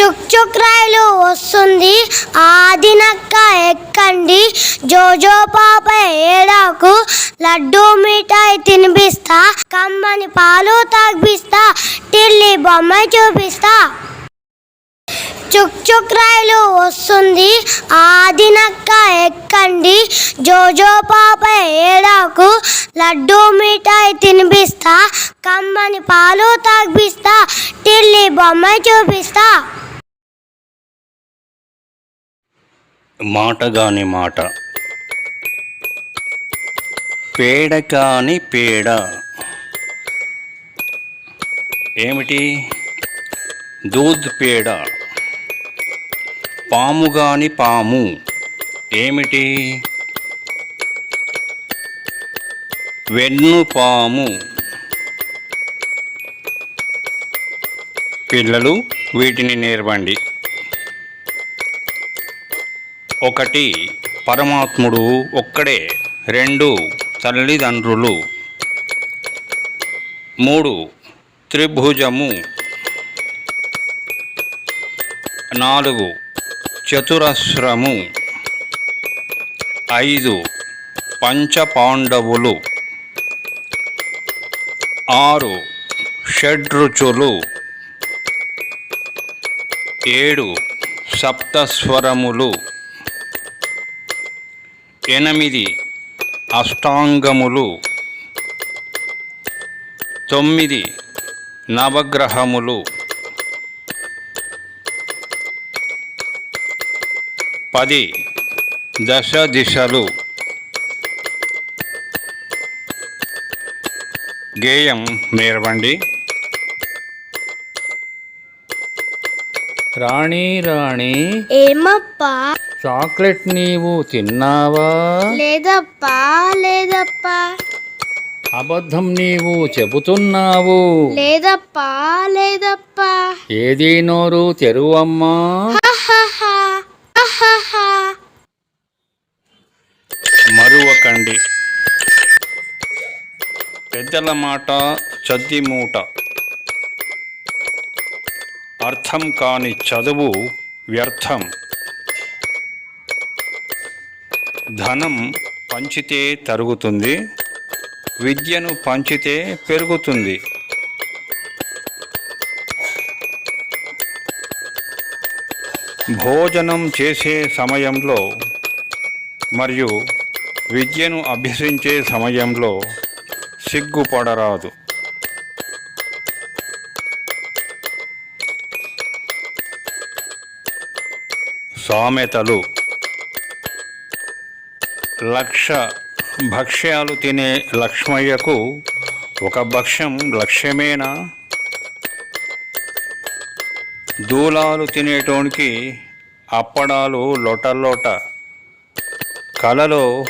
చుక్ చుక్ వస్తుంది. ఆదినక్క ఎక్కండి. జోజో పాప ఏడాకు లడ్డు మిఠాయి తినిపిస్తా. కమ్మని పాలు తాగిపిస్తా. టిల్లి బొమ్మ చూపిస్తా. చుక్ చుక్ వస్తుంది. ఆదినక్క ఎక్కండి. జోజో పాప ఏడా లడ్డు మిఠాయి తినిపిస్తా కమ్మని పాలు తాగిపిస్తా టిల్లి బొమ్మ చూపిస్తా. మాట గాని మాట. పేడ కాని పేడ. ఏమిటి? దూద్ పేడ. పాము గాని పాము. ఏమిటి? వెన్నుపాము. పిల్లలు వీటిని నేర్వండి ఒకటి పరమాత్ముడు ఒక్కడే రెండు తల్లిదండ్రులు. మూడు త్రిభుజము. నాలుగు చతురస్రము. ఐదు పంచపాండవులు. ఆరు. షడ్రుచులు ఏడు. సప్తస్వరములు. ఎనిమిది. అష్టాంగములు. తొమ్మిది. నవగ్రహములు. పది. దశ దిశలు. గేయం నేర్వండి. రాణి రాణి. ఏమప్పా? చాక్లెట్ నీవు తిన్నావా? లేదప్పా లేదప్పా. అబద్ధం నీవు చెబుతున్నావు. లేదప్పా లేదప్పా. ఏదీ నోరు తెరువమ్మా? పెద్దల మాట చద్ది మూట అర్థం కాని చదువు వ్యర్థం. ధనం పంచితే తరుగుతుంది విద్యను పంచితే పెరుగుతుంది. భోజనం చేసే సమయంలో మరియు విద్యను అభ్యసించే సమయంలో సిగ్గుపడరాదు సామెతలు. లక్ష భక్ష్యాలు తినే లక్ష్మయ్యకు ఒక భక్ష్యం లక్ష్యమేనా? దూలాలు తినేటోనికి అప్పడాలు లోట కలలో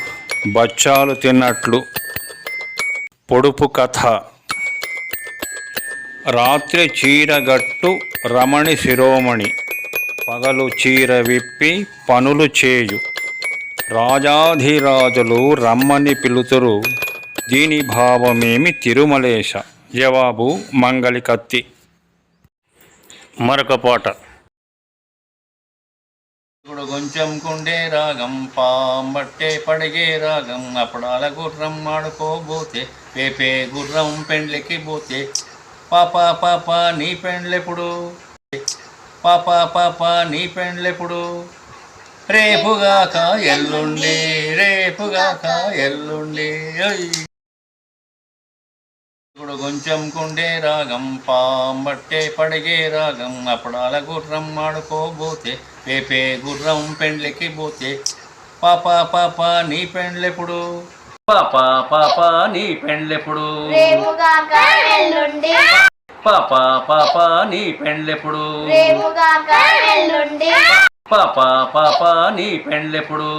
బచ్చాలు తిన్నట్లు. పొడుపు కథ. రాత్రి చీరగట్టు రమణి శిరోమణి. పగలు చీర విప్పి పనులు చేయు. రాజాధిరాజులు రమ్మని పిలుతురు. దీని భావమేమి తిరుమలేశ. జవాబు మంగళి కత్తి మరొక పాట. ఇప్పుడు కొంచెం కుండే రాగం పాంబట్టే పడిగే రాగం అప్పుడాల గుర్రం ఆడుకోబోతే పేపే గుర్రం పెండ్లికి పోతే పాప పాప నీ పెండ్లెప్పుడు? పాప పాప నీ పెండ్లెప్పుడు? రేపుగాక ఎల్లుండి రేపుగాక ఎల్లుండి కొంచెం కుండే రాగం పాంబట్టే పడిగే రాగం. అప్పుడాల గుర్రం ఆడుకోబోతే పేపే గుర్రం పెండ్లికి పోతే. పాప పాప నీ పెండ్లెప్పుడు? పాప పాప నీ పెండ్లెప్పుడు? పాప పాప నీ పెండ్లెప్పుడు? పాప పాప నీ పెండ్లెప్పుడు?